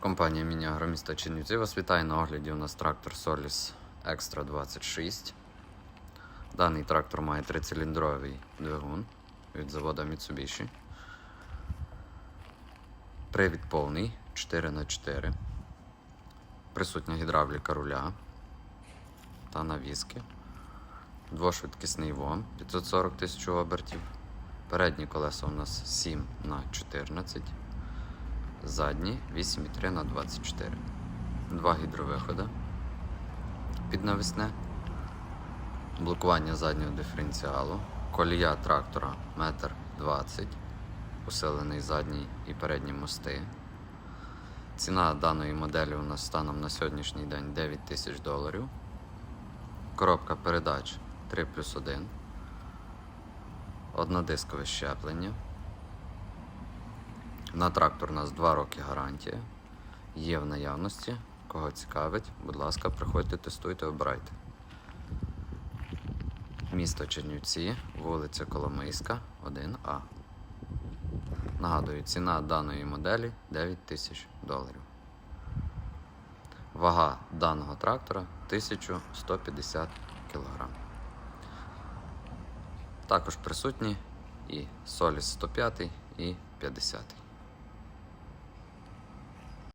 Компанія Міні-Агроміста Чернівці вас вітає на огляді у нас трактор Solis Extra 26. Даний трактор має трициліндровий двигун від заводу Mitsubishi. Привід повний 4х4. Присутня гідравліка руля та навіски. Двошвидкісний ВОМ 540 тисяч обертів. Передні колеса у нас 7 на 14 задні 8,3 на 24. Два гідровиходи під навісне, блокування заднього диференціалу, колія трактора 1,20 м, усилений задній і передні мости. Ціна даної моделі у нас станом на сьогоднішній день 9 тисяч доларів. Коробка передач 3 плюс 1. Однодискове щеплення. На трактор у нас 2 роки гарантія. Є в наявності. Кого цікавить, будь ласка, приходьте, тестуйте, обирайте. Місто Чернівці, вулиця Коломийська, 1А. Нагадую, ціна даної моделі 9 тисяч доларів. Вага даного трактора 1150 кг. Також присутні і Соліс 105 і 50.